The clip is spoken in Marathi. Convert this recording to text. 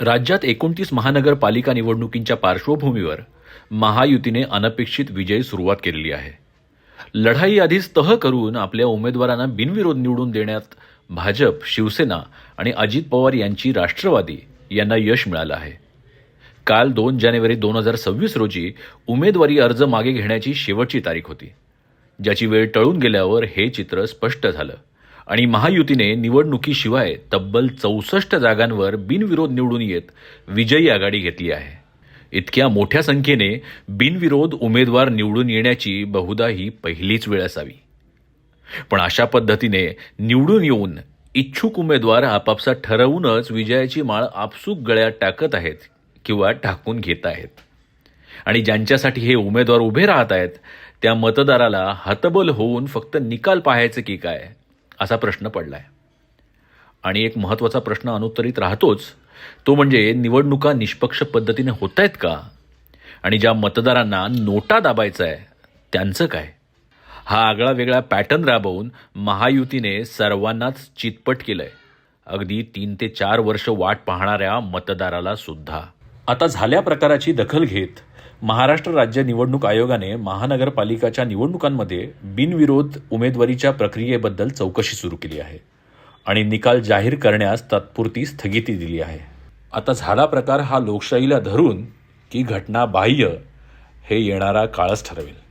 राज्यात एकोणतीस महानगरपालिका निवडणुकींच्या पार्श्वभूमीवर महायुतीने अनपेक्षित विजय सुरुवात केलेली आहे. लढाई आधीच तह करून आपल्या उमेदवारांना बिनविरोध निवडून देण्यात भाजप शिवसेना आणि अजित पवार यांची राष्ट्रवादी यांना यश मिळालं आहे. काल दोन जानेवारी दोन हजार सव्वीस रोजी उमेदवारी अर्ज मागे घेण्याची शेवटची तारीख होती ज्याची वेळ टळून गेल्यावर हे चित्र स्पष्ट झालं. आणि महायुतीने निवडणुकीशिवाय तब्बल चौसष्ट जागांवर बिनविरोध निवडून येत विजयी आघाडी घेतली आहे. इतक्या मोठ्या संख्येने बिनविरोध उमेदवार निवडून येण्याची बहुधा ही पहिलीच वेळ असावी. पण अशा पद्धतीने निवडून येऊन इच्छुक उमेदवार आपापसात ठरवूनच विजयाची माळ आपसूक गळ्यात टाकत आहेत किंवा टाकून घेत आहेत. आणि ज्यांच्यासाठी हे उमेदवार उभे राहत आहेत त्या मतदाराला हतबल होऊन फक्त निकाल पाहायचं की काय? असा प्रश्न पडला आहे आणि एक महत्त्वाचा प्रश्न अनुत्तरित राहतोच तो म्हणजे निवडणुका निष्पक्ष पद्धतीने होत आहेत का? आणि ज्या मतदारांना नोटा दाबायचा आहे त्यांचं काय? हा आगळा वेगळा पॅटर्न राबवून महायुतीने सर्वांनाच चितपट केलं आहे अगदी तीन ते चार वर्ष वाट पाहणाऱ्या मतदाराला सुद्धा. आता झाल्या प्रकाराची दखल घेत महाराष्ट्र राज्य निवडणूक आयोगाने महानगरपालिकाच्या निवडणुकांमध्ये बिनविरोध उमेदवारीच्या प्रक्रियेबद्दल चौकशी सुरू केली आहे आणि निकाल जाहीर करण्यास तात्पुरती स्थगिती दिली आहे. आता झाला प्रकार हा लोकशाहीला धरून की घटना बाह्य हे येणारा काळच ठरवेल.